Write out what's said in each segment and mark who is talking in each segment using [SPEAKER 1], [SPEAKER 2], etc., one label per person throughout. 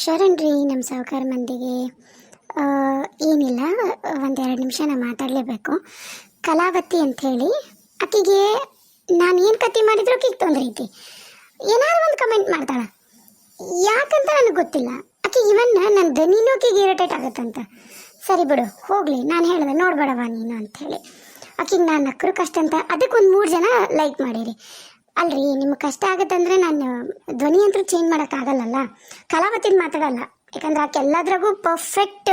[SPEAKER 1] ಶರಣ್ ರೀ ನಮ್ಮ ಸಹಕಾರ ಮಂದಿಗೆ. ಏನಿಲ್ಲ, ಒಂದೆರಡು ನಿಮಿಷ ನಾನು ಮಾತಾಡಲೇಬೇಕು. ಕಲಾವತಿ ಅಂಥೇಳಿ ಆಕೆಗೆ ನಾನು ಏನು ಕತೆ ಮಾಡಿದ್ರು ಆಕಿಗೆ ತೊಂದರೆ ಐತಿ. ಏನಾದ್ರು ಒಂದು ಕಮೆಂಟ್ ಮಾಡ್ತಾಳೆ. ಯಾಕಂತ ನನಗೆ ಗೊತ್ತಿಲ್ಲ. ಆಕೆ ಇವನ್ ನನ್ನ ದನಿನೂ ಆಕಿಗೆ ಇರಿಟೇಟ್ ಆಗುತ್ತಂತ. ಸರಿ ಬಿಡು, ಹೋಗಲಿ, ನಾನು ಹೇಳಿದೆ ನೋಡ್ಬೇಡವಾ ನೀನು ಅಂಥೇಳಿ ಆಕಿಗೆ ನಾನು ನಕ್ಕರು ಕಷ್ಟ ಅಂತ ಅದಕ್ಕೆ ಒಂದು ಮೂರು ಜನ ಲೈಕ್ ಮಾಡಿರಿ. ಅಲ್ರಿ, ನಿಮ್ಗೆ ಕಷ್ಟ ಆಗುತ್ತಂದ್ರೆ ನಾನು ಧ್ವನಿ ಅಂತೂ ಚೇಂಜ್ ಮಾಡೋಕ್ಕಾಗಲ್ಲಲ್ಲ ಕಲಾವತಿನ ಮಾತಾಡಲ್ಲ. ಯಾಕಂದ್ರೆ ಆಕೆ ಎಲ್ಲದ್ರಾಗೂ ಪರ್ಫೆಕ್ಟ್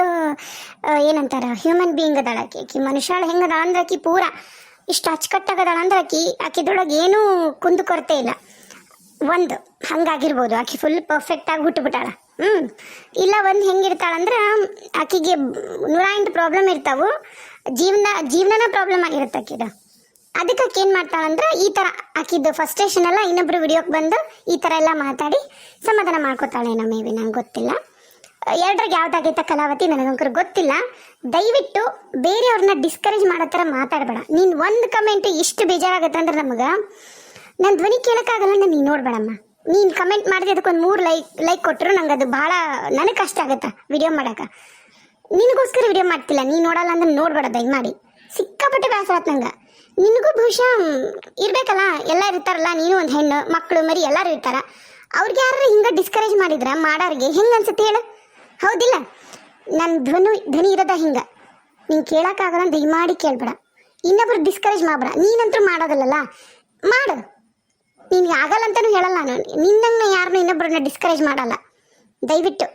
[SPEAKER 1] ಏನಂತಾರ ಹ್ಯೂಮನ್ ಬೀಯಿಂಗ್ ಅದಾಳ ಆಕೆ. ಆಕಿ ಮನುಷ್ಯಾಳ ಅದಾಳ ಅಂದ್ರೆ ಆಕಿ ಪೂರ ಇಷ್ಟು ಅಚ್ಚುಕಟ್ಟಾಗದಾಳ ಅಂದ್ರೆ ಆಕಿ ಆಕಿದೊಳಗೆ ಏನೂ ಕುಂದು ಕೊರತೆ ಇಲ್ಲ. ಒಂದು, ಹಂಗಾಗಿರ್ಬೋದು. ಆಕೆ ಫುಲ್ ಪರ್ಫೆಕ್ಟ್ ಆಗಿ ಹುಟ್ಟುಬಿಟ್ಟಾಳ ಹ್ಞೂ ಇಲ್ಲ, ಒಂದು ಹೆಂಗಿರ್ತಾಳಂದ್ರೆ ಆಕಿಗೆ ನೂರ ಎಂಟು ಪ್ರಾಬ್ಲಮ್ ಇರ್ತಾವು. ಜೀವನ, ಜೀವನನ ಪ್ರಾಬ್ಲಮ್ ಆಗಿರುತ್ತೆ ಆಕಿದು. ಅದಕ್ಕೆ ಏನು ಮಾಡ್ತಾಳಂದ್ರೆ ಈ ಥರ ಆಕಿದ್ದು ಫಸ್ಟೇಷನ್ ಎಲ್ಲ ಇನ್ನೊಬ್ರು ವಿಡಿಯೋಕ್ಕೆ ಬಂದು ಈ ಥರ ಎಲ್ಲ ಮಾತಾಡಿ ಸಮಾಧಾನ ಮಾಡ್ಕೋತಾಳೇನೋ ಮೇ ಬಿ ನಂಗೆ ಗೊತ್ತಿಲ್ಲ. ಎರಡ್ರಿಗೆ ಯಾವ್ದಾಗೈತ ಕಲಾವತಿ? ನನಗಂಕರು ಗೊತ್ತಿಲ್ಲ. ದಯವಿಟ್ಟು ಬೇರೆಯವ್ರನ್ನ ಡಿಸ್ಕರೇಜ್ ಮಾಡೋ ಥರ ಮಾತಾಡಬೇಡ. ನೀನು ಒಂದು ಕಮೆಂಟ್ ಇಷ್ಟು ಬೇಜಾರಾಗತ್ತೆ ಅಂದ್ರೆ ನಮಗೆ ನನ್ನ ಧ್ವನಿ ಕೇಳೋಕ್ಕಾಗಲ್ಲ ನೀನು ನೋಡ್ಬೇಡಮ್ಮ. ನೀನು ಕಮೆಂಟ್ ಮಾಡಿದ್ರೆ ಅದಕ್ಕೆ ಒಂದು ಮೂರು ಲೈಕ್ ಲೈಕ್ ಕೊಟ್ಟರು ನಂಗೆ ಅದು ಭಾಳ ನನಗೆ ಕಷ್ಟ ಆಗುತ್ತೆ ವಿಡಿಯೋ ಮಾಡೋಕೆ. ನಿನಗೋಸ್ಕರ ವಿಡಿಯೋ ಮಾಡ್ತಿಲ್ಲ. ನೀನು ನೋಡಲ್ಲ ಅಂದ್ರೆ ನೋಡ್ಬೇಡ, ದಯಮಾಡಿ. ಸಿಕ್ಕಾಪಟ್ಟೆ ಬೇಸರ ನಂಗೆ. ನಿನಗೂ ಬಹುಶಃ ಇರ್ಬೇಕಲ್ಲ ಎಲ್ಲ ಇರ್ತಾರಲ್ಲ, ನೀನು ಒಂದು ಹೆಣ್ಣು ಮಕ್ಕಳು ಮರಿ ಎಲ್ಲರೂ ಇರ್ತಾರ. ಅವ್ರಿಗೆ ಯಾರು ಹಿಂಗೆ ಡಿಸ್ಕರೇಜ್ ಮಾಡಿದ್ರೆ, ಮಾಡೋರಿಗೆ ಹೆಂಗೆ ಅನ್ಸುತ್ತೆ ಹೇಳು? ಹೌದಿಲ್ಲ ನನ್ನ ಧ್ವನಿ ಧ್ವನಿ ಇರೋದ ಹಿಂಗೆ. ನೀನು ಕೇಳೋಕ್ಕಾಗಲ್ಲ, ದಯಮಾಡಿ ಕೇಳ್ಬೇಡ. ಇನ್ನೊಬ್ರು ಡಿಸ್ಕರೇಜ್ ಮಾಡಬೇಡ. ನೀನಂತೂ ಮಾಡೋದಲ್ಲಲ್ಲ, ಮಾಡು. ನಿನ್ಗೆ ಆಗಲ್ಲ ಅಂತಲೂ ಹೇಳಲ್ಲ ನಾನು. ನಿನ್ನಂಗೆ ಯಾರನ್ನೂ ಇನ್ನೊಬ್ಬರನ್ನ ಡಿಸ್ಕರೇಜ್ ಮಾಡಲ್ಲ. ದಯವಿಟ್ಟು.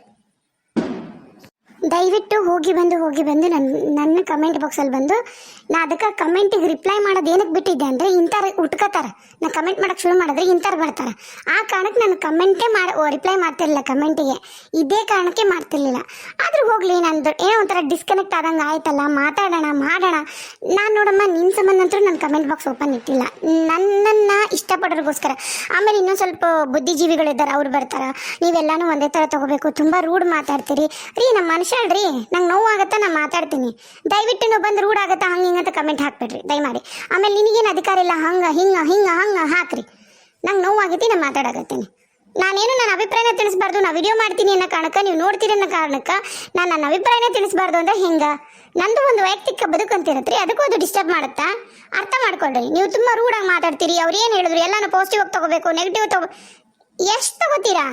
[SPEAKER 1] ದಯವಿಟ್ಟು ಹೋಗಿ ಬಂದು ಹೋಗಿ ಬಂದು ನನ್ನ ನನ್ನ ಕಮೆಂಟ್ ಬಾಕ್ಸಲ್ಲಿ ಬಂದು ನಾ ಅದಕ್ಕೆ ಕಮೆಂಟಿಗೆ ರಿಪ್ಲೈ ಮಾಡೋದು ಏನಕ್ಕೆ ಬಿಟ್ಟಿದ್ದೆ ಅಂದರೆ ಇಂಥವ್ರು ಉಟ್ಕೋತಾರೆ. ನಾ ಕಮೆಂಟ್ ಮಾಡೋಕೆ ಶುರು ಮಾಡಿದ್ರೆ ಇಂಥವ್ರು ಬರ್ತಾರೆ. ಆ ಕಾರಣಕ್ಕೆ ನಾನು ಕಮೆಂಟೇ ಮಾಡಿ ರಿಪ್ಲೈ ಮಾಡ್ತಿರ್ಲಿಲ್ಲ ಕಮೆಂಟಿಗೆ. ಇದೇ ಕಾರಣಕ್ಕೆ ಮಾಡ್ತಿರ್ಲಿಲ್ಲ. ಆದರೂ ಹೋಗಲಿ ನಂದು ಏನೋ ಒಂಥರ ಡಿಸ್ಕನೆಕ್ಟ್ ಆದಂಗೆ ಆಯ್ತಲ್ಲ, ಮಾತಾಡೋಣ, ಮಾಡೋಣ. ನಾನು ನೋಡಮ್ಮ ನಿಮ್ಮ ಸಂಬಂಧ ಅಂತೂ ನನ್ನ ಕಮೆಂಟ್ ಬಾಕ್ಸ್ ಓಪನ್ ಇಟ್ಟಿಲ್ಲ. ನನ್ನನ್ನು ಇಷ್ಟಪಡೋರಿಗೋಸ್ಕರ. ಆಮೇಲೆ ಇನ್ನೊಂದು ಸ್ವಲ್ಪ ಬುದ್ಧಿಜೀವಿಗಳಿದ್ದಾರೆ ಅವ್ರು ಬರ್ತಾರೆ. ನೀವೆಲ್ಲನೂ ಒಂದೇ ಥರ ತಗೋಬೇಕು. ತುಂಬ ರೂಢ್ ಮಾತಾಡ್ತೀರಿ. ರೀ ನಮ್ಮ ಮನುಷ್ಯ ಅಲ್ರಿ. ನಂಗೆ ನೋವು ಆಗತ್ತಾ ನಾನು ಮಾತಾಡ್ತೀನಿ. ದಯವಿಟ್ಟು ನೀವು ಬಂದು ರೂಢ್ ಆಗತ್ತಾ ಹಂಗೆ ಹಿಂಗಂತ ಕಮೆಂಟ್ ಹಾಕ್ಬಿಡ್ರಿ, ದಯಮಾಡಿ. ಆಮೇಲೆ ನಿನಗೇನು ಅಧಿಕಾರ ಇಲ್ಲ, ಹಂಗೆ, ಹಿಂಗೆ ಹಿಂಗೆ, ಹಂಗೆ, ಹಾಕ್ರಿ. ನಂಗೆ ನೋವಾಗೈತಿ, ನಾನು ಮಾತಾಡಕತ್ತೀನಿ. ನಾನೇನು ನನ್ನ ಅಭಿಪ್ರಾಯನ ತಿಳಿಸ್ಬಾರ್ದು ನಾ ವಿಡಿಯೋ ಮಾಡ್ತೀನಿ ಅನ್ನೋ ಕಾರಣಕ್ಕೆ, ನೀವು ನೋಡ್ತೀರಿ ಅನ್ನೋ ಕಾರಣಕ್ಕೆ, ನಾನು ನನ್ನ ಅಭಿಪ್ರಾಯನೇ ತಿಳಿಸ್ಬಾರ್ದು ಅಂದ್ರೆ ಹೆಂಗೆ? ನಂದು ಒಂದು ವೈಯಕ್ತಿಕ ಬದುಕಂತಿರತ್ರಿ, ಅದಕ್ಕೂ ಅದು ಡಿಸ್ಟರ್ಬ್ ಮಾಡುತ್ತಾ? ಅರ್ಥ ಮಾಡ್ಕೊಳ್ರಿ, ನೀವು ತುಂಬ ರೂಢಾಗಿ ಮಾತಾಡ್ತೀರಿ, ಅವ್ರು ಏನು ಹೇಳಿದ್ರು, ಎಲ್ಲಾನು ಪಾಸಿಟಿವ್ ಆಗಿ ತಗೋಬೇಕು ನೆಗೆಟಿವ್ ತಗೋ, ಎಷ್ಟು ತಗೋತೀರಾ?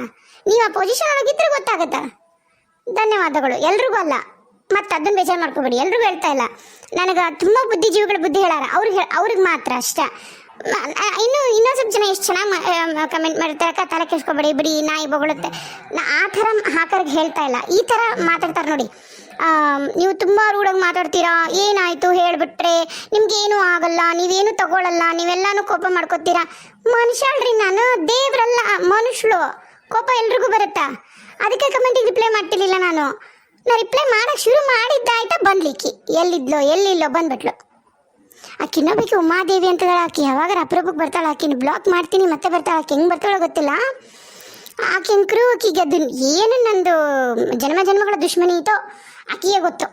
[SPEAKER 1] ನೀವು ಆ ಪೊಸಿಷನ್ ಒಳಗಿದ್ರೆ ಗೊತ್ತಾಗತ್ತಾ? ಧನ್ಯವಾದಗಳು, ಎಲ್ರಿಗೂ ಅಲ್ಲ. ಮತ್ತೆ ಅದನ್ನ ಬೇಜಾರು ಮಾಡ್ಕೋಬೇಡಿ. ಎಲ್ರಿಗೂ ಹೇಳ್ತಾ ಇಲ್ಲ. ನನಗೆ ತುಂಬ ಬುದ್ಧಿಜೀವಿಗಳ ಬುದ್ಧಿ ಹೇಳಾರ. ಅವ್ರಿಗೆ ಅವ್ರಿಗೆ ಮಾತ್ರ ಅಷ್ಟೇ. ಇನ್ನು ಇನ್ನೊಂದು ಸ್ವಲ್ಪ ಜನ ಎಷ್ಟು ಚೆನ್ನಾಗಿ ಕಮೆಂಟ್ ಮಾಡಿರ್ತಾರೆ. ಅಕ್ಕ ತಲೆ ಕೆಡ್ಸ್ಕೊಬೇಡಿ, ಬಿಡಿ, ನಾಯಿ ಬೊಗಳುತ್ತೆ. ನಾ, ಆ ಥರ ಹಾಕರ್ಗೆ ಹೇಳ್ತಾ ಇಲ್ಲ. ಈ ಥರ ಮಾತಾಡ್ತಾರೆ ನೋಡಿ. ನೀವು ತುಂಬ ರೂಢಾಗಿ ಮಾತಾಡ್ತೀರಾ? ಏನಾಯ್ತು? ಹೇಳ್ಬಿಟ್ರೆ ನಿಮ್ಗೇನು ಆಗಲ್ಲ. ನೀವೇನು ತಗೊಳ್ಳಲ್ಲ ನೀವೆಲ್ಲಾನು ಕೋಪ ಮಾಡ್ಕೋತೀರಾ? ಮನುಷ್ಯ ಅಲ್ರಿ ನಾನು. ದೇವ್ರಲ್ಲ ಮನುಷ್ಯಳು ಕೋಪ ಎಲ್ರಿಗೂ ಬರುತ್ತಾ? ಅದಕ್ಕೆ ಕಮೆಂಟಿಗೆ ರಿಪ್ಲೈ ಮಾಡ್ತಿರ್ಲಿಲ್ಲ ನಾನು. ನಾ ರಿಪ್ಲೈ ಮಾಡಕ್ಕೆ ಶುರು ಮಾಡಿದ್ದಾಯ್ತಾ ಬಂದ್ಲಿಕ್ಕಿ. ಎಲ್ಲಿದ್ಲೋ, ಎಲ್ಲಿಲ್ಲೋ ಬಂದ್ಬಿಟ್ಲು. ಆಕಿ ಇನ್ನೊಬ್ಬಕ್ಕೆ ಉಮಾದೇವಿ ಅಂತ ಆಕಿ, ಯಾವಾಗ ಅಪರೂಪಕ್ಕೆ ಬರ್ತಾಳೆ ಆಕಿನ ಬ್ಲಾಕ್ ಮಾಡ್ತೀನಿ, ಮತ್ತೆ ಬರ್ತಾಳೆ ಆಕೆ, ಹೆಂಗೆ ಬರ್ತಾಳೋ ಗೊತ್ತಿಲ್ಲ. ಆಕಿ ಕ್ರೂ ಆಕಿಗೆ ಅದು ಏನು ನಂದು ಜನ್ಮ ಜನ್ಮಗಳ ದುಶ್ಮನಿ ಇತ್ತೋ ಆಕಿಗೆ ಗೊತ್ತು.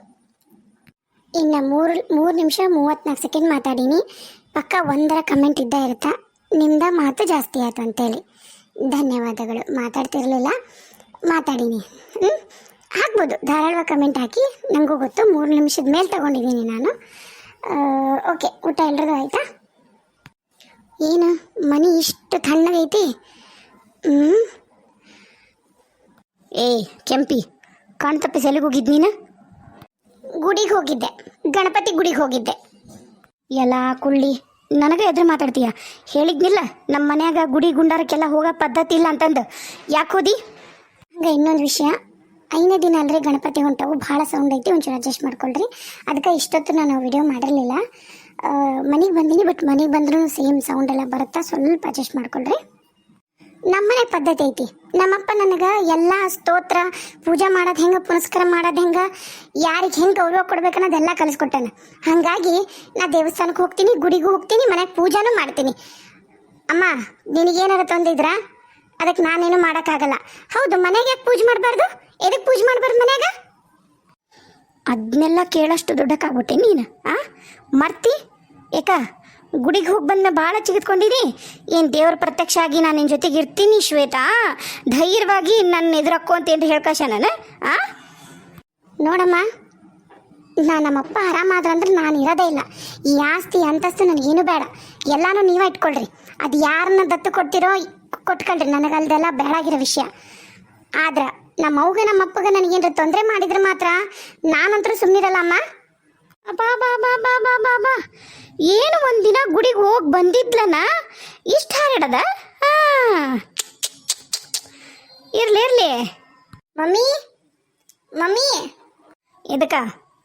[SPEAKER 1] ಇನ್ನು ಮೂರು ಮೂರು ನಿಮಿಷ ಮೂವತ್ತ್ನಾಲ್ಕು ಸೆಕೆಂಡ್ ಮಾತಾಡೀನಿ. ಪಕ್ಕ ಒಂದರ ಕಮೆಂಟ್ ಇದ್ದ ಇರುತ್ತಾ. ನಿಮ್ದ ಮಾತು ಜಾಸ್ತಿ ಆಯಿತು ಅಂತೇಳಿ. ಧನ್ಯವಾದಗಳು. ಮಾತಾಡ್ತಿರಲಿಲ್ಲ. ಮಾತಾಡೀನಿ. ಹ್ಞೂ ಹಾಕ್ಬೋದು. ಧಾರಾಳವಾಗಿ ಕಮೆಂಟ್ ಹಾಕಿ. ನನಗೂ ಗೊತ್ತು. ಮೂರು ನಿಮಿಷದ ಮೇಲೆ ತಗೊಂಡಿದ್ದೀನಿ ನಾನು. ಓಕೆ ಊಟ ಎಲ್ರದ್ದು ಆಯಿತಾ? ಏನು? ಮನೆ ಇಷ್ಟು ತಣ್ಣಗೈತಿ? ಹ್ಞೂ ಏಯ್, ಕೆಂಪಿ. ಕಾಣ್ತಪ್ಪ ಸೆಲೆಗೆ ಹೋಗಿದ್ದು ನೀನು? ಗುಡಿಗೆ ಹೋಗಿದ್ದೆ. ಗಣಪತಿ ಗುಡಿಗೆ ಹೋಗಿದ್ದೆ. ಎಲ್ಲ ಕುಳ್ಳಿ. ನನಗೆ ಎದುರು ಮಾತಾಡ್ತೀಯ? ಹೇಳಿದ್ನಿಲ್ಲ. ನಮ್ಮ ಮನ್ಯಾಗ ಗುಡಿ ಗುಂಡಾರಕ್ಕೆಲ್ಲ ಹೋಗೋ ಪದ್ಧತಿ ಇಲ್ಲ ಅಂತಂದು. ಯಾಕೆ ಹೋದಿ? ಹಂಗೆ ಇನ್ನೊಂದು ವಿಷಯ. ಐದನೇ ದಿನ ಅಂದರೆ ಗಣಪತಿ ಹೊಂಟವು. ಭಾಳ ಸೌಂಡ್ ಐತಿ, ಒಂಚೂರು ಅಡ್ಜಸ್ಟ್ ಮಾಡ್ಕೊಳ್ರಿ. ಅದಕ್ಕೆ ಇಷ್ಟೊತ್ತು ನಾನು ವಿಡಿಯೋ ಮಾಡಿರಲಿಲ್ಲ. ಮನೆಗೆ ಬಂದೀನಿ ಬಟ್ ಮನೆಗೆ ಬಂದ್ರೂ ಸೇಮ್ ಸೌಂಡ್ ಎಲ್ಲ ಬರುತ್ತಾ? ಸ್ವಲ್ಪ ಅಡ್ಜಸ್ಟ್ ಮಾಡ್ಕೊಳ್ರಿ. ನಮ್ಮನೆ ಪದ್ಧತಿ ಐತಿ. ನಮ್ಮಪ್ಪ ನನಗೆ ಎಲ್ಲ ಸ್ತೋತ್ರ, ಪೂಜೆ ಮಾಡೋದು ಹೆಂಗೆ, ಪುನಸ್ಕಾರ ಮಾಡೋದು ಹೆಂಗೆ, ಯಾರಿಗೆ ಹೆಂಗೆ ಗೌರವ ಕೊಡ್ಬೇಕು ಅನ್ನೋದೆಲ್ಲ ಕಲಿಸ್ಕೊಟ್ಟಾನ. ಹಾಗಾಗಿ ನಾ ದೇವಸ್ಥಾನಕ್ಕೆ ಹೋಗ್ತೀನಿ, ಗುಡಿಗೂ ಹೋಗ್ತೀನಿ, ಮನೆಗೆ ಪೂಜಾನೂ ಮಾಡ್ತೀನಿ. ಅಮ್ಮ, ನಿನಗೇನಾರ ತೊಂದಿದ್ರಾ ಅದಕ್ಕೆ ನಾನೇನು ಮಾಡೋಕ್ಕಾಗಲ್ಲ. ಹೌದು, ಮನೆಗೆ ಯಾಕೆ ಪೂಜೆ ಮಾಡಬಾರ್ದು? ಎದಕ್ಕೆ ಪೂಜೆ ಮಾಡ್ಬಾರ್ದು ಮನ್ಯಾಗ? ಅದನ್ನೆಲ್ಲ ಕೇಳೋಷ್ಟು ದೊಡ್ಡಕ್ಕಾಗ್ಬಿಟ್ಟೆ ನೀನು, ಆ? ಮರ್ತಿ? ಏಕ, ಗುಡಿಗೆ ಹೋಗಿ ಬಂದ ಭಾಳ ಚಿಗಿತ್ಕೊಂಡಿರಿ ಏನು ದೇವ್ರ ಪ್ರತ್ಯಕ್ಷ ಆಗಿ ನಾನು ನಿನ್ನ ಜೊತೆಗೆ ಇರ್ತೀನಿ ಶ್ವೇತಾ? ಧೈರ್ಯವಾಗಿ ನನ್ನ ಎದುರಕ್ಕೋ ಅಂತ ಏನು ಹೇಳ್ಕಶ ನಾನು, ಆ? ನೋಡಮ್ಮ ನಾನು ನಮ್ಮಪ್ಪ ಆರಾಮಾದ್ರೆ ಅಂದ್ರೆ ನಾನು ಇರೋದೇ ಇಲ್ಲ. ಈ ಆಸ್ತಿ ಅಂತಸ್ತು ನನಗೇನು ಬೇಡ. ಎಲ್ಲಾನು ನೀವೇ ಇಟ್ಕೊಳ್ರಿ. ಅದು ಯಾರನ್ನ ದತ್ತು ಕೊಡ್ತಿರೋ, ಕೊಟ್ಕೊಳ್ರಿ. ನನಗಲ್ದೆಲ್ಲ ಬೇಡಾಗಿರೋ ವಿಷಯ. ಆದ್ರೆ ನಮ್ಮ ಅವ್ಗ, ನಮ್ಮ ಅಪ್ಪಗ ನನಗೇನ್ರ ತೊಂದರೆ ಮಾಡಿದ್ರೆ ಮಾತ್ರ ನಾನಂತರ ಸುಮ್ಮನಿರಲ್ಲ ಅಮ್ಮ? ಬಾ ಬಾ ಬಾ ಬಾ ಬಾ ಬಾ ಬಾ ಏನು ಒಂದಿನ ಗುಡಿಗೆ ಹೋಗಿ ಬಂದಿದ್ಲನ? ಇಷ್ಟು ಹಾರಿಡದ? ಆ ಇರ್ಲಿ ಇರ್ಲಿ. Mummy mummy. ಎದಕ್ಕ?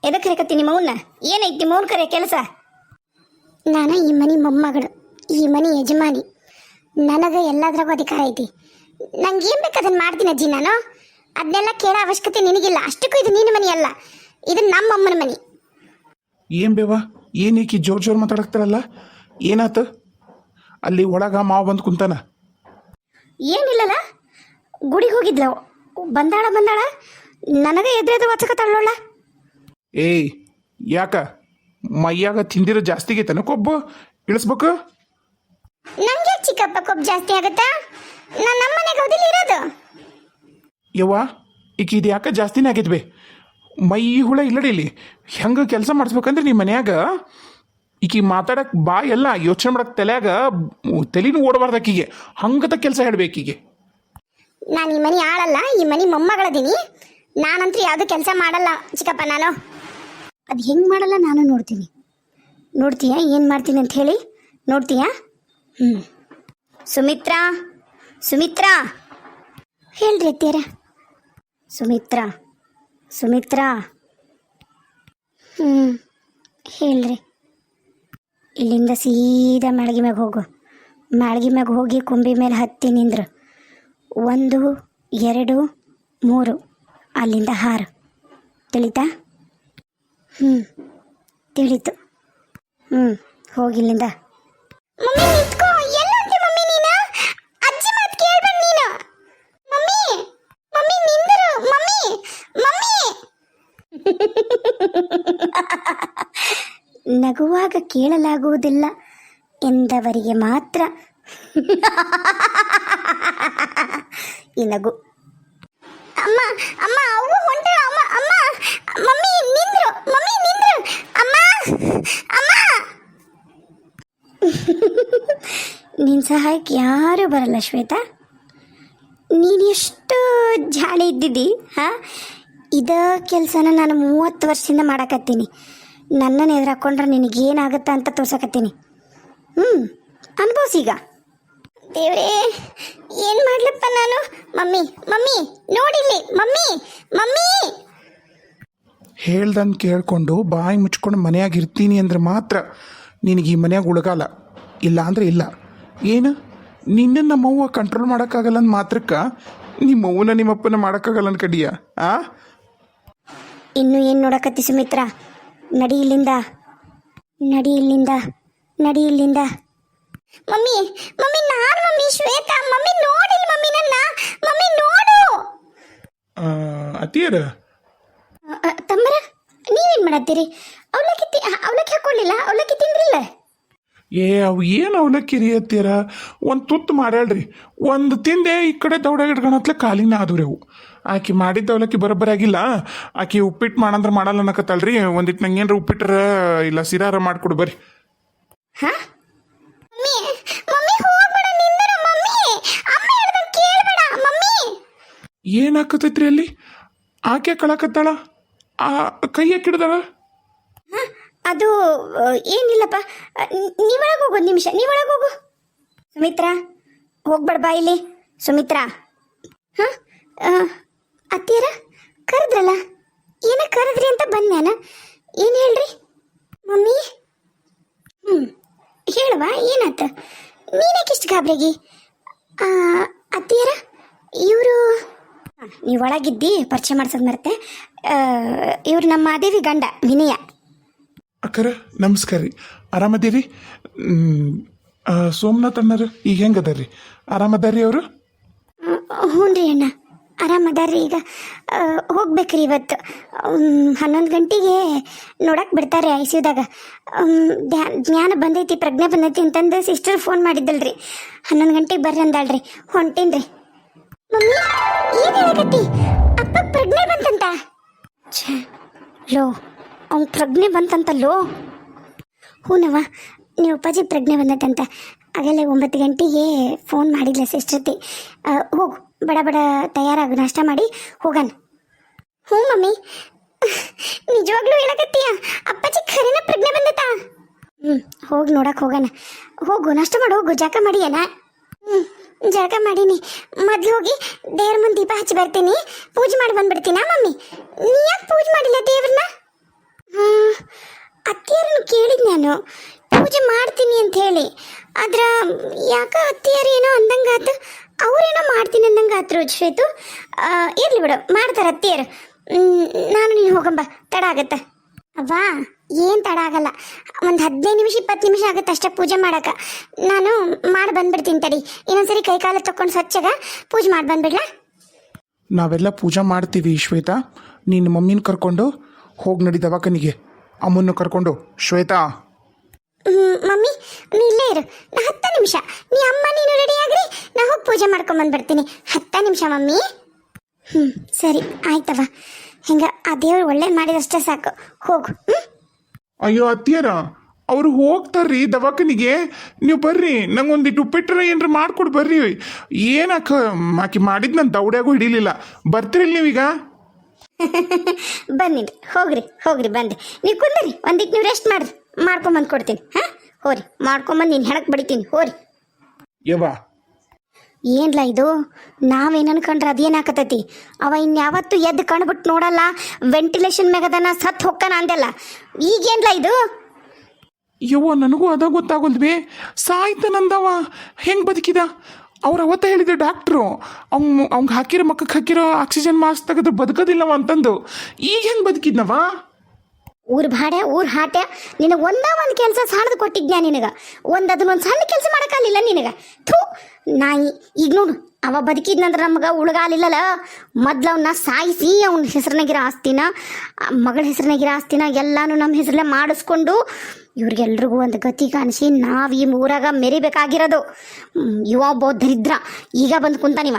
[SPEAKER 1] ಎದಕ್ಕೆ ಕರಿಕತ್ತಿ ನಿಮ್ಮ ಅವನ್ನ ಏನೈತಿ ನಿಮ್ಮ ಕರೆ ಕೆಲಸ? ನಾನು ಈ ಮನೆ ಮೊಮ್ಮಗಳು, ಈ ಮನಿ ಯಜಮಾನಿ. ನನಗೆ ಎಲ್ಲದ್ರಾಗೂ ಅಧಿಕಾರ ಐತಿ. ನಂಗೆ ಏನು ಬೇಕು ಅದನ್ನು ಮಾಡ್ತೀನಿ ಅಜ್ಜಿ ನಾನು? ಅದನ್ನೆಲ್ಲ ಕೇಳೋ ಅವಶ್ಯಕತೆ ನಿನಗಿಲ್ಲ. ಅಷ್ಟಕ್ಕೂ ಇದು ನಿನ್ನ ಮನೆ ಅಲ್ಲ. ಇದು ನಮ್ಮ ಅಮ್ಮನ ಮನೆ.
[SPEAKER 2] ಏನ್ ಬೇವಾ? ಏನೇಕಿ ಈಕಿ ಜೋರ್ ಜೋರ್ ಮಾತಾಡಕ್ತಾರಲ್ಲ ಏನಾತ? ಅಲ್ಲಿ ಒಳಗ ಮಾವ ಬಂದು ಕುಂತಾನ.
[SPEAKER 1] ಏನಿಲ್ಲಲ್ಲ. ಗುಡಿಗೆ ಹೋಗಿದ್ಲ. ಬಂದಾಳ ಬಂದಾಳ. ನನಗೆ ಎದುರೆದು ತಳ್ಳೋಳ.
[SPEAKER 2] ಏಯ್ ಯಾಕ? ಮೈಯಾಗ ತಿಂದಿರೋ ಜಾಸ್ತಿಗೈತನ ಕೊಬ್ಬು ಇಳಿಸ್ಬೇಕು?
[SPEAKER 1] ನಂಗೆ ಚಿಕ್ಕಪ್ಪ ಕೊಬ್ಬು ಜಾಸ್ತಿ ಆಗುತ್ತಾ? ನಾನು ನಮ್ಮನೆಗೆ ಹೋದಿಲ್ಲ ಇರೋದು.
[SPEAKER 2] ಯವ್ವ ಈಕಿ ಇದು ಯಾಕೆ ಜಾಸ್ತಿನೇ ಆಗಿದ್ವಿ? ಬೇ ಮೈ ಹುಳ ಇಲ್ಲಡಿಲಿ ಹೆಂಗೆ ಕೆಲಸ ಮಾಡಿಸ್ಬೇಕಂದ್ರೆ ನಿಮ್ಮ ಮನ್ಯಾಗ? ಈಕಿ ಮಾತಾಡಕ್ ಬಾ ಎಲ್ಲ ಯೋಚನೆ ಮಾಡಕ್ ತಲೆಯಾಗ ತಲೆನೂ ಓಡಬಾರ್ದು ಆಕಿಗೆ. ಹಂಗತ ಕೆಲಸ ಹೇಳ್ಬೇಕೀಗೆ
[SPEAKER 1] ನಾನು ಈ ಮನೆ ಆಳಲ್ಲ ಈ ಮನೆ ಮೊಮ್ಮಗಳದೀನಿ. ನಾನಂತೂ ಯಾವುದು ಕೆಲಸ ಮಾಡಲ್ಲ ಚಿಕ್ಕಪ್ಪ ನಾನು. ಅದು ಹೆಂಗೆ ಮಾಡಲ್ಲ ನಾನು ನೋಡ್ತೀನಿ. ನೋಡ್ತೀಯಾ ಏನು ಮಾಡ್ತೀನಿ ಅಂತ ಹೇಳಿ? ನೋಡ್ತೀಯಾ? ಹ್ಞೂ ಸುಮಿತ್ರಾ ಸುಮಿತ್ರಾ. ಹೇಳ್ರಿ ಅತ್ತೀರ ಸುಮಿತ್ರಾ ಸುಮಿತ್ರಾ. ಹ್ಞೂ ಹೇಳ್ರಿ. ಇಲ್ಲಿಂದ ಸೀದಾ ಮ್ಯಾಳ್ಗಿ ಮ್ಯಾಗ ಹೋಗು. ಮ್ಯಾಳ್ಗಿ ಮ್ಯಾಗ ಹೋಗಿ ಕೊಂಬಿ ಮೇಲೆ ಹತ್ತಿ ನಿಂದ್ರು. ಒಂದು, ಎರಡು, ಮೂರು. ಅಲ್ಲಿಂದ ಹಾರು ತಿಳಿತಾ? ಹ್ಞೂ ತಿಳಿತು. ಹ್ಞೂ ಹೋಗಿ ಇಲ್ಲಿಂದ ಮಮ್ಮಿ ನಿಂತ್ಕೋ ಎಲ್ಲಂತೆ ಮಮ್ಮಿ ನೀನು ಅಜ್ಜಿ ಮಾತು ಕೇಳ್ಬೇಡ ನೀನು ಮಮ್ಮಿ ಮಮ್ಮಿ ನಿಂದರು ಮಮ್ಮಿ ಮಮ್ಮಿ ನಗುವಾಗ ಕೇಳಲಾಗುವುದಿಲ್ಲ ಎಂದವರಿಗೆ ಮಾತ್ರ. ಈ ಅಮ್ಮ ಅಮ್ಮ ಅವು ಹೊಂಟ. ಅಮ್ಮ ಅಮ್ಮ, ಮಮ್ಮಿ ನಿಂದ್ರು ಮಮ್ಮಿ ನಿಂದ್ರು. ಅಮ್ಮ ಅಮ್ಮ. ನಿನ್ ಸಹಾಯಕ್ಕೆ ಯಾರೂ ಬರಲ್ಲ ಶ್ವೇತಾ. ನೀನು ಎಷ್ಟು ಜಾಳಿ ಇದ್ದಿದ್ದಿ, ಹಾಂ? ಇದ ಕೆಲಸನ ನಾನು ಮೂವತ್ತು ವರ್ಷದಿಂದ ಮಾಡಕತ್ತೀನಿ. ನನ್ನನ್ನು ಎದುರಾಕೊಂಡ್ರೆ ಏನಾಗುತ್ತೆ ಅಂತ ತೋರ್ಸಕತ್ತೀನಿ. ಹ್ಞೂ ಅನ್ಭವ್ಸೀಗ ದೇವ್ರೇ ಏನು ಮಾಡ್ಲಪ್ಪ ನಾನು? ಮಮ್ಮಿ ಮಮ್ಮಿ ನೋಡಿಲ್ಲಿ ಮಮ್ಮಿ ಮಮ್ಮಿ!
[SPEAKER 2] ಹೇಳ್ದಂಗೆ ಕೇಳ್ಕೊಂಡು ಬಾಯಿ ಮುಚ್ಕೊಂಡು ಮನೆಯಾಗ ಇರ್ತೀನಿ ಅಂದ್ರೆ ಮಾತ್ರ ನಿನಗೆ ಈ ಮನೆಯಾಗ ಉಳಗಾಲ. ಇಲ್ಲ ಅಂದ್ರೆ ಇಲ್ಲ. ಏನು? ನಿನ್ನ ನಮ್ಮವ್ವ ಕಂಟ್ರೋಲ್ ಮಾಡೋಕ್ಕಾಗಲ್ಲ ಅಂದ ಮಾತ್ರಕ್ಕೆ? ನಿಮ್ಮವ್ವನ ನಿಮ್ಮಪ್ಪನ ಮಾಡೋಕ್ಕಾಗಲ್ಲ ಅನ್ಕಡಿಯ ಆ?
[SPEAKER 1] ಇನ್ನು ಏನು ನೋಡಕತ್ತಿ ಸುಮಿತ್ರ? ನಡಿ ಇಲ್ಲಿಂದ. ನಡಿ ಇಲ್ಲಿಂದ. ನಡಿ ಇಲ್ಲಿಂದ. ಮಮ್ಮಿ ಮಮ್ಮಿ ನಾನು ಮಮ್ಮಿ ಶ್ವೇತಾ. ಮಮ್ಮಿ ನೋಡಿಲ್ ಮಮ್ಮಿ ನನ್ನ. ಮಮ್ಮಿ ನೋಡು.
[SPEAKER 2] ಅತಿಯರ
[SPEAKER 1] ತಮ್ಮರ? ನೀವೇನ್ ಮಾಡತ್ತೀರಿ? ಅವಲಕ್ಕಿ ತಿ ಅವಲಕ್ಕಿ ಹಾಕೊಳ್ಳಿಲ್ಲ ಅವಲಕ್ಕಿ ತಿಂದ್ರಿಲ್ಲ?
[SPEAKER 2] ಏ ಅವು ಏನು ಅವಲಕ್ಕಿ ರೀ ಅತ್ತೀರ ಒಂದು ತುತ್ತು ಮಾಡ್ಯಾಳ್ರಿ. ಒಂದು ತಿಂದೆ ಈ ಕಡೆ ದೌಡ ಹಿಡ್ಕೊಳತ್ಲೆ ಕಾಲಿನ ಆದವ್ರಿ ಅವು. ಆಕಿ ಮಾಡಿದ್ದ ಅವಲಕ್ಕಿ ಬರೋಬ್ಬರಾಗಿಲ್ಲ ಆಕಿ ಉಪ್ಪಿಟ್ಟು ಮಾಡಂದ್ರೆ ಮಾಡಲ್ಲ ಅನ್ನಕತ್ತಲ್ರಿ ಒಂದಿಟ್ಟು ನಂಗೆ ಏನ್ರ ಉಪ್ಪಿಟ್ರ ಇಲ್ಲ ಸಿರಾರ ಮಾಡ್ಕೊಡು ಬರ್ರಿ.
[SPEAKER 1] ಹಾ?
[SPEAKER 2] ಏನಾಕತೈತ್ರಿ ಅಲ್ಲಿ? ಆಕೆ ಕಳಕತ್ತಾಳ? ಆ ಕೈ ಹಾಕಿಡ್ದಾಳ
[SPEAKER 1] ಹ, ಅದು ಏನಿಲ್ಲಪ್ಪ. ನೀವೊಳಗೆ ಹೋಗು ಒಂದು ನಿಮಿಷ ನೀವೊಳಗೆ ಹೋಗು. ಸುಮಿತ್ರಾ ಹೋಗ್ಬೇಡ ಬಾ ಇಲ್ಲಿ. ಸುಮಿತ್ರಾ. ಹಾಂ ಅತ್ತೀರ ಕರೆದ್ರಲ್ಲ? ಏನ ಕರೆದ್ರಿ ಅಂತ ಬಂದ್ಯಾನ ಏನು ಹೇಳ್ರಿ? ಮಮ್ಮಿ? ಹ್ಞೂ ಹೇಳುವ ಏನಾತ? ನೀನಕ್ಕಿಷ್ಟು ಗಾಬ್ರಿಗೆ? ಅತ್ತೀರ ಇವರು ನೀವು ಒಳಗಿದ್ದಿ ಪರಿಚಯ ಮಾಡ್ಸೋದು ಮರ್ತೆ. ಇವ್ರು ನಮ್ಮ ದೇವಿ ಗಂಡ ವಿನಯ.
[SPEAKER 2] ಅಕ್ಕರ ನಮಸ್ಕಾರ ರೀ. ಆರಾಮದೀರಿ ಸೋಮನಾಥ್ ಅಣ್ಣರು ಈಗ ಹೆಂಗದಾರ್ರಿ ಆರಾಮದಾರ್ರಿ ಅವರು?
[SPEAKER 1] ಹ್ಞೂ ರೀ ಅಣ್ಣ. ಆರಾಮದಾರ್ರಿ ಈಗ. ಹೋಗ್ಬೇಕ್ರಿ ಇವತ್ತು. ಹನ್ನೊಂದು ಗಂಟೆಗೆ ನೋಡಕ್ಕೆ ಬಿಡ್ತಾರೆ ಐ ಸಿ ಯುದಾಗ ಜ್ಞಾನ ಬಂದೈತಿ, ಪ್ರಜ್ಞೆ ಬಂದೈತಿ ಅಂತಂದು ಸಿಸ್ಟರ್ ಫೋನ್ ಮಾಡಿದ್ದಲ್ರಿ. ಹನ್ನೊಂದು ಗಂಟೆಗೆ ಬರ್ರಿ ಅಂದಾಳ್ರಿ. ಹೊಂಟೇನ್ರಿ. ಮಮ್ಮಿ, ಏನು ಹೇಳಕತ್ತಿ? ಅಪ್ಪ ಪ್ರಜ್ಞೆ ಬಂತಂತ? ಛೇ, ಲೋ, ಅವ್ನು ಪ್ರಜ್ಞೆ ಬಂತಂತಲ್ಲೋ? ಹೂನವ್ವ, ನೀವು ಅಪ್ಪಾಜಿ ಪ್ರಜ್ಞೆ ಬಂದತ್ತಂತ ಆಗಲೇ ಒಂಬತ್ತು ಗಂಟೆಗೆ ಫೋನ್ ಮಾಡಿಲ್ಲ ಸಿಸ್ಟರ್ತಿ ಹೋಗು. ಬಡ ಬಡ ತಯಾರಾಗು ನಾಷ್ಟ ಮಾಡಿ ಹೋಗಣ ಹ್ಞೂ ಮಮ್ಮಿ. ನಿಜವಾಗ್ಲೂ ಹೇಳಕತ್ತೀಯ? ಅಪ್ಪಾಜಿ ಖರೇನ ಪ್ರಜ್ಞೆ ಬಂದತಾ? ಹ್ಞೂ ಹೋಗಿ ನೋಡಕ್ಕೆ ಹೋಗೋಣ ಹೋಗು, ನಾಷ್ಟ ಮಾಡು, ಹೋಗು, ಜಾಕ ಮಾಡಿಯಲ್ಲ ಹ್ಞೂ ಜಾಗ ಮಾಡೀನಿ. ಮೊದ್ಲು ಹೋಗಿ ದೇವ್ರ ಮುಂದೆ ದೀಪ ಹಚ್ಚಿ ಬರ್ತೀನಿ. ಪೂಜೆ ಮಾಡಿ ಬಂದ್ಬಿಡ್ತೀನಾ ಮಮ್ಮಿ? ನೀ ಯಾಕೆ ಪೂಜೆ ಮಾಡಿಲ್ಲ ದೇವ್ರನ್ನ? ಅತ್ತಿಯರನ್ನು ಕೇಳಿದ್ ನಾನು. ಪೂಜೆ ಮಾಡ್ತೀನಿ ಅಂತ ಹೇಳಿ. ಆದ್ರ ಯಾಕ ಅತ್ತಿಯರು ಏನೋ ಅಂದಂಗಾತು? ಅವ್ರೇನೋ ಮಾಡ್ತೀನಿ ಅಂದಂಗಾತ್ರು ಶ್ವೇತು. ಆ, ಇರ್ಲಿ ಬಿಡು ಮಾಡ್ತಾರ ಅತ್ತಿಯರು. ಹ್ಮ್, ನಾನು ನೀನು ಹೋಗಂಬ ತಡ ಆಗತ್ತೆ. ಅವ್ವಾ ಏನು ತಡ ಆಗಲ್ಲ. ಒಂದು ಹದಿನೈದು ನಿಮಿಷ ಇಪ್ಪತ್ತು ನಿಮಿಷ ಆಗುತ್ತೆ ಅಷ್ಟೇ ಪೂಜೆ ಮಾಡಕ್ಕೆ. ನಾನು ಮಾಡಿ ಬಂದ್ಬಿಡ್ತೀನಿ ತಡಿ. ಇನ್ನೊಂದ್ಸರಿ ಕೈ ಕಾಲು ತಕೊಂಡು ಸ್ವಚ್ಛಗ ಪೂಜೆ ಮಾಡಿ ಬಂದ್ಬಿಡ್ಲಾ?
[SPEAKER 2] ನಾವೆಲ್ಲ ಪೂಜೆ ಮಾಡ್ತೀವಿ ಶ್ವೇತಾ. ನಿನ್ನ ಮಮ್ಮಿನ ಕರ್ಕೊಂಡು ಹೋಗಿ ನಡಿ ದವಾಖಾನಿಗೆ. ಅಮ್ಮನ್ನು ಕರ್ಕೊಂಡು. ಶ್ವೇತಾ.
[SPEAKER 1] ಮಮ್ಮಿ ನೀ ಇಲ್ಲೇ ಇರು. ನಾ ಹತ್ತು ನಿಮಿಷ. ನೀ ಅಮ್ಮ ನೀನು ರೆಡಿ ಆಗ್ರಿ? ನಾ ಹೋಗಿ ಪೂಜೆ ಮಾಡ್ಕೊಂಡ್ ಬಂದ್ಬಿಡ್ತೀನಿ. ಹತ್ತು ನಿಮಿಷ ಮಮ್ಮಿ. ಹ್ಞೂ ಸರಿ ಆಯ್ತವ ಹಿಂಗ ಆ ದೇವ್ರು ಒಳ್ಳೆ ಮಾಡಿದಷ್ಟೇ ಸಾಕು. ಹೋಗು ಹ್ಞೂ
[SPEAKER 2] ಅಯ್ಯೋ ಅತ್ತಿಯರ ಅವ್ರು ಹೋಗ್ತಾರ್ರಿ ದವಾಖಾನಿಗೆ. ನೀವು ಬರ್ರಿ ನಂಗೊಂದಿಟ್ಟು ಉಪ್ಪಿಟ್ಟರ ಏನ್ರ ಮಾಡ್ಕೊಡು ಬರ್ರಿ. ಏನಾಕ ಆಕಿ ಮಾಡಿದ್ ನಾನು ದೌಡ್ಯಾಗೂ ಹಿಡಿಲಿಲ್ಲ. ಬರ್ತೀರಿಲ್ಲ ನೀವೀಗ?
[SPEAKER 1] ಬನ್ನಿ ಹೋಗ್ರಿ ಹೋಗ್ರಿ ಬಂದೆ. ನೀವು ಕುಂದ್ರಿ ಒಂದಿಟ್ಟು ನೀವು ರೆಸ್ಟ್ ಮಾಡ್ರಿ. ಮಾಡ್ಕೊಂಬಂದು ಕೊಡ್ತೀನಿ. ಹಾಂ? ಹೋರಿ ಮಾಡ್ಕೊಂಬಂದು ನೀನು ಹೆಣಕ್ಕೆ ಬಡಿತೀನಿ. ಹೋರಿ.
[SPEAKER 2] ಯವ್ವ
[SPEAKER 1] ಏನ್ಲ ಇದು? ನಾವೇನು ಅನ್ಕೊಂಡ್ರೆ ಅದೇನಾಕತೈತಿ ಅವ ಇನ್ಯಾವತ್ತು ಎದ್ದು ಕಣ್ಬಿಟ್ಟು ನೋಡಲ್ಲ ವೆಂಟಿಲೇಷನ್ ಮ್ಯಾಗದನ ಸತ್ ಹೊಕ್ಕನ ಅಂದೆಲ್ಲ. ಈಗೇನ್ಲ ಇದು?
[SPEAKER 2] ಯವ್ವ ನನಗೂ ಅದ ಗೊತ್ತಾಗೋಲ್ದ್ವಿ ಸಾಯ್ತ ನಂದವ ಹೆಂಗೆ ಬದುಕಿದ? ಅವ್ರು ಅವತ್ತ ಹೇಳಿದ್ರು ಡಾಕ್ಟ್ರು ಅವ್ನು ಅವ್ಗೆ ಹಾಕಿರೋ ಮಕ್ಕಕ್ಕೆ ಹಾಕಿರೋ ಆಕ್ಸಿಜನ್ ಮಾಸ್ಕ್ ತೆಗೆದ್ರೆ ಬದುಕೋದಿಲ್ಲವ ಅಂತಂದು. ಈಗ ಹೆಂಗೆ ಬದುಕಿದ್ನವ?
[SPEAKER 1] ಊರ್ ಭಾಡ್ಯ, ಊರ್ ಹಾಟೆ ನಿನಗೆ ಒಂದ ಒಂದು ಕೆಲಸ ಸಾಲದು ಕೊಟ್ಟಿದ್ಯಾ ನಿನಗೆ? ಒಂದು ಅದನ್ನೊಂದು ಸಣ್ಣ ಕೆಲಸ ಮಾಡೋಕ್ಕಾಗಲಿಲ್ಲ ನಿನಗೆ? ಥೂ, ನಾಯಿ, ಈಗ ನೋಡು, ಅವ ಬದುಕಿದ್ನಂದ್ರೆ ನಮ್ಗೆ ಉಳಗಾಲಿಲ್ಲಲ್ಲ ಮೊದ್ಲು ಅವನ್ನ ಸಾಯಿಸಿ ಅವನ ಹೆಸರಿನಾಗಿರೋ ಆಸ್ತಿನ ಮಗಳ ಹೆಸರಿನಾಗಿರೋ ಆಸ್ತಿನ ಎಲ್ಲಾನು ನಮ್ಮ ಹೆಸರಲ್ಲೇ ಮಾಡಿಸ್ಕೊಂಡು ಇವ್ರಿಗೆಲ್ರಿಗೂ ಒಂದು ಗತಿ ಕಾಣಿಸಿ ನಾವು ಈ ಊರಾಗ ಮೆರಿಬೇಕಾಗಿರೋದು. ಯುವ ಒಬ್ಬ ಈಗ ಬಂದು ಕುಂತಾನಿವ.